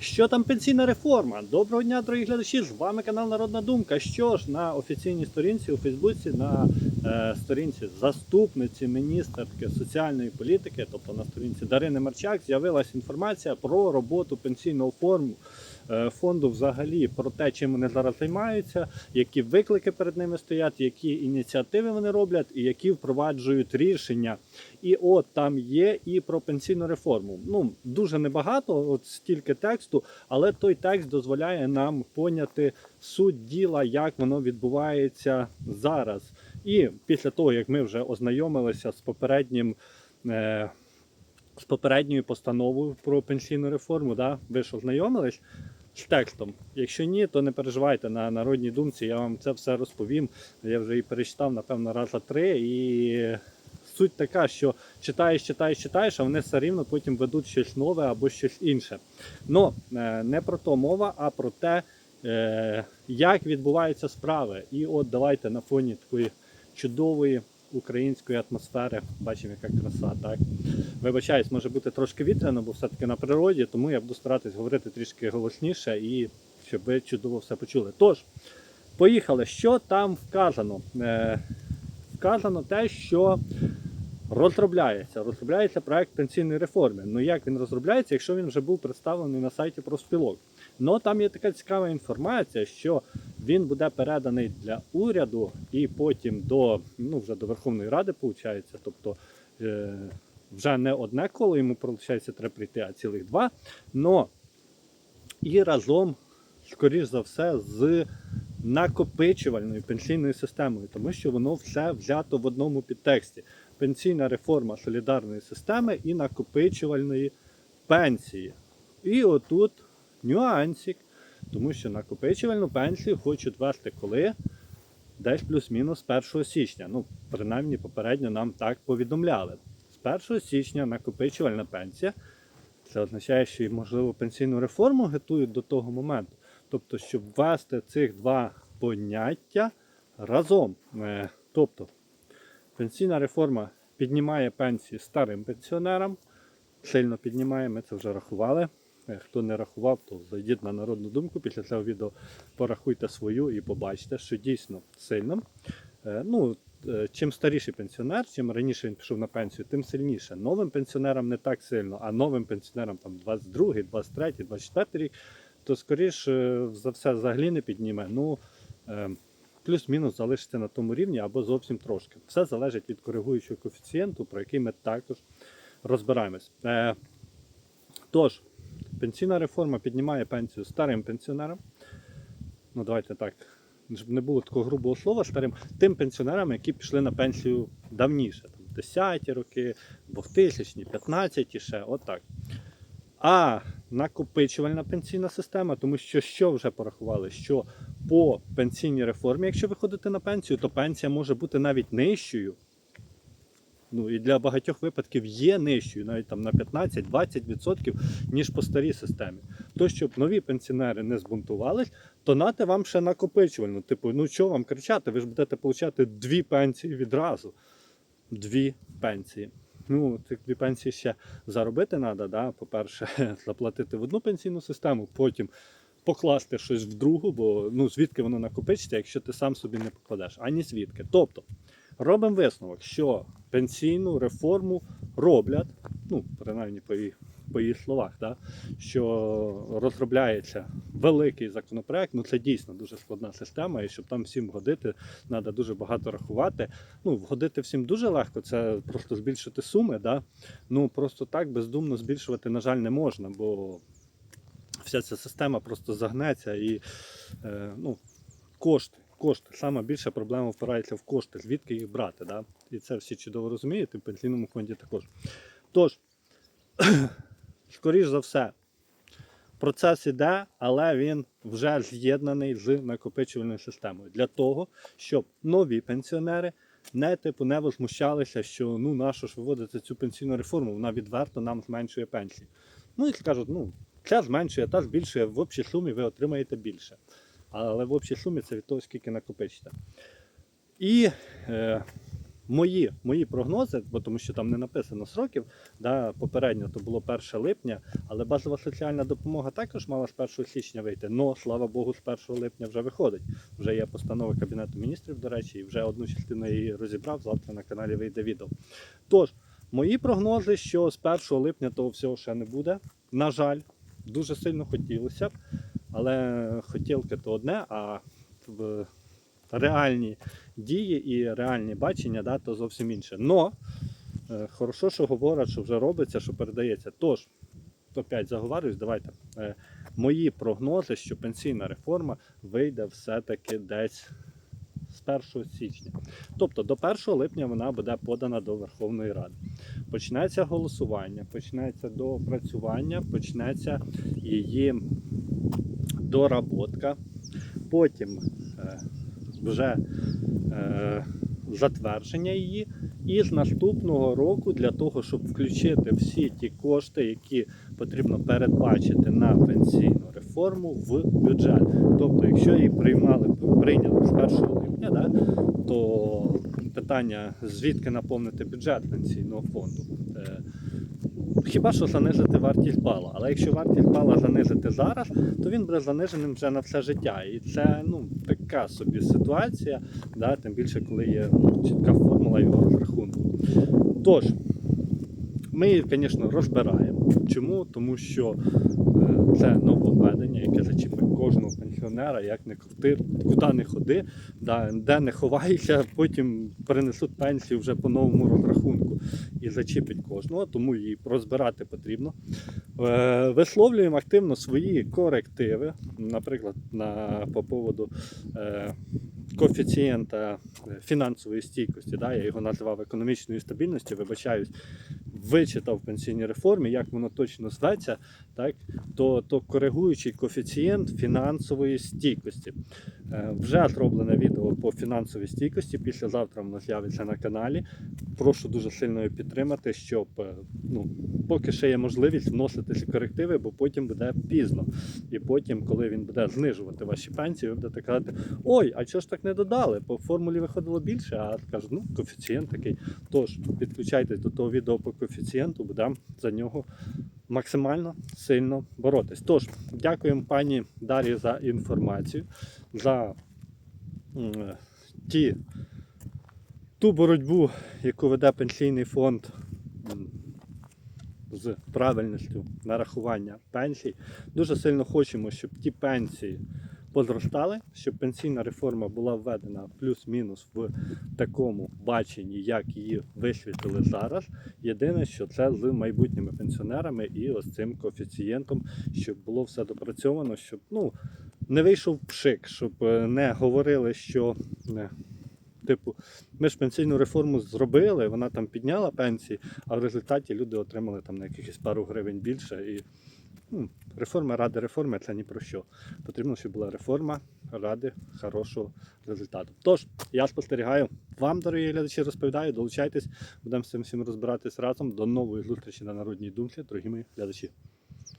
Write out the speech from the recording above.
Що там пенсійна реформа? Доброго дня, дорогі глядачі! З вами канал Народна Думка. Що ж на офіційній сторінці у Фейсбуці, на сторінці заступниці міністерки соціальної політики, тобто на сторінці Дарини Марчак, з'явилася інформація про роботу пенсійного форму. е, Фонду взагалі про те, чим вони зараз займаються, які виклики перед ними стоять, які ініціативи вони роблять, і які впроваджують рішення. І от там є і про пенсійну реформу. Ну дуже небагато, от стільки тексту, але той текст дозволяє нам поняти суть діла, як воно відбувається зараз. І після того, як ми вже ознайомилися з попереднім. Е- з попередньою постановою про пенсійну реформу, да? ви ж ознайомились з текстом. Якщо ні, то не переживайте на народній думці, я вам це все розповім. Я вже і перечитав, напевно, раза три. І суть така, що читаєш, читаєш, читаєш, а вони все рівно потім ведуть щось нове або щось інше. Ну, не про то мова, а про те, е, як відбуваються справи. І от давайте на фоні такої чудової української атмосфери. Бачимо, яка краса, так? Вибачаюсь, може бути трошки вітряно, бо все-таки на природі, тому я буду старатись говорити трішки голосніше і щоб ви чудово все почули. Тож, поїхали. Що там вказано? Е, вказано те, що розробляється. Розробляється проект пенсійної реформи. Ну як він розробляється, якщо він вже був представлений на сайті профспілок? Ну там є така цікава інформація, що він буде переданий для уряду і потім до, ну, вже до Верховної Ради, виходить. Тобто е, вже не одне коло йому виходить, треба прийти, а цілих два. Но і разом, скоріш за все, з накопичувальною пенсійною системою, тому що воно все взято в одному підтексті. Пенсійна реформа солідарної системи і накопичувальної пенсії. І отут нюансик, тому що накопичувальну пенсію хочуть ввести коли? Десь плюс-мінус 1 січня. Ну, принаймні, попередньо нам так повідомляли. З 1 січня накопичувальна пенсія. Це означає, що і, можливо, пенсійну реформу готують до того моменту. Тобто, щоб ввести цих два поняття разом. Е, Тобто, пенсійна реформа піднімає пенсії старим пенсіонерам, сильно піднімає, ми це вже рахували. Е, Хто не рахував, то зайдіть на народну думку. Після цього відео порахуйте свою і побачите, що дійсно сильно. Е, Ну, е, чим старіший пенсіонер, чим раніше він пішов на пенсію, тим сильніше. Новим пенсіонерам не так сильно, а новим пенсіонерам там 22, 23, 24 рік, то скоріше за все взагалі не підніме. Ну, е, плюс-мінус залишиться на тому рівні або зовсім трошки. Все залежить від коригуючого коефіцієнту, про який ми також розбираємось. Е, Тож, пенсійна реформа піднімає пенсію старим пенсіонерам. Ну, давайте так, щоб не було такого грубого слова старим, тим пенсіонерам, які пішли на пенсію давніше, там 10-ті роки, 2000-ті, 15-ті ще, отак. А накопичувальна пенсійна система, тому що що вже порахували, що по пенсійній реформі, якщо ви ходите на пенсію, то пенсія може бути навіть нижчою. Ну і для багатьох випадків є нижчою, навіть там на 15-20%, ніж по старій системі. То, щоб нові пенсіонери не збунтувались, то нате вам ще накопичувально. Типу, ну що вам кричати? Ви ж будете отримати дві пенсії відразу. Дві пенсії. Ну, ці дві пенсії ще заробити треба, да? по-перше, заплатити в одну пенсійну систему, потім покласти щось в другу, бо ну, звідки воно накопичиться, якщо ти сам собі не покладеш, ані звідки. Тобто, робимо висновок, що пенсійну реформу роблять, ну, принаймні по її, по її словах, да? що розробляється великий законопроект, ну це дійсно дуже складна система, і щоб там всім годити, треба дуже багато рахувати. Ну, вгодити всім дуже легко, це просто збільшити суми. Да? Ну просто так бездумно збільшувати, на жаль, не можна, бо вся ця система просто загнеться і е, ну, кошти. Кошти. Саме більша проблема впирається в кошти, звідки їх брати. Да? І це всі чудово розуміють, і в пенсійному фонді також. Тож, скоріш за все, процес іде, але він вже з'єднаний з накопичувальною системою для того, щоб нові пенсіонери не типу не возмущалися, що ну нащо ж виводити цю пенсійну реформу, вона відверто нам зменшує пенсії. Ну і скажуть, ну це зменшує, та збільшує в общій сумі, ви отримаєте більше. Але в общій сумі це від того, скільки накопичите. І е, мої, мої прогнози, бо тому що там не написано сроків, да, попередньо то було 1 липня, але базова соціальна допомога також мала з 1 січня вийти. Но, слава Богу, з 1 липня вже виходить. Вже є постанова Кабінету міністрів, до речі, і вже одну частину її розібрав. Завтра на каналі вийде відео. Тож, мої прогнози, що з 1 липня того всього ще не буде. На жаль, дуже сильно хотілося б, але хотілки то одне, а в реальні дії і реальні бачення, да, то зовсім інше. Но е, хорошо, що говорять, що вже робиться, що передається. Тож, опять заговарююсь, давайте. Е, мої прогнози, що пенсійна реформа вийде все-таки десь з 1 січня. Тобто до 1 липня вона буде подана до Верховної Ради. Почнеться голосування, почнеться доопрацювання, почнеться її доработка. Потім е, вже е, затвердження її. І з наступного року для того, щоб включити всі ті кошти, які потрібно передбачити на пенсійну реформу в бюджет. Тобто, якщо її приймали прийняли з 1 липня, да, то питання звідки наповнити бюджет пенсійного фонду. Хіба що занизити вартість бала. Але якщо вартість бала занизити зараз, то він буде заниженим вже на все життя. І це ну, така собі ситуація, да, тим більше, коли є чітка формула його розрахунку. Тож, ми її, звісно, розбираємо. Чому? Тому що е, це нововведення, яке зачіпить кожного пенсіонера, як не крути, куди не ходи, да, де не ховайся, потім перенесуть пенсію вже по новому розрахунку і зачіпить кожного, тому її розбирати потрібно. Е, Висловлюємо активно свої корективи, наприклад, на, по поводу е, коефіцієнта е, фінансової стійкості. Да, я його називав економічної стабільності, вибачаюсь, вичитав в пенсійній реформі, як воно точно зветься, так, то, то коригуючий коефіцієнт фінансової стійкості. Е, Вже зроблене відео по фінансовій стійкості. Післязавтра воно з'явиться на каналі. Прошу дуже сильно його підтримати, щоб е, ну, поки ще є можливість вносити ці корективи, бо потім буде пізно. І потім, коли він буде знижувати ваші пенсії, ви будете казати, ой, а чого ж так не додали? По формулі виходило більше, а кажуть, ну, коефіцієнт такий. Тож підключайтесь до того відео по коефіцієнту, будемо за нього максимально сильно боротись. Тож, дякуємо пані Дар'ї за інформацію, за ті, ту боротьбу, яку веде пенсійний фонд з правильністю нарахування пенсій. Дуже сильно хочемо, щоб ті пенсії позростали, щоб пенсійна реформа була введена плюс-мінус в такому баченні, як її висвітлили зараз. Єдине, що це з майбутніми пенсіонерами і ось цим коефіцієнтом, щоб було все допрацьовано, щоб ну, не вийшов пшик, щоб е, не говорили, що. Не, Типу, ми ж пенсійну реформу зробили, вона там підняла пенсії, а в результаті люди отримали там на якихось пару гривень більше. І ну, реформа ради реформи це ні про що. Потрібно, щоб була реформа ради хорошого результату. Тож, я спостерігаю вам, дорогі глядачі, розповідаю, долучайтесь, будемо з цим всім розбиратись разом. До нової зустрічі на народній думці, дорогі мої глядачі.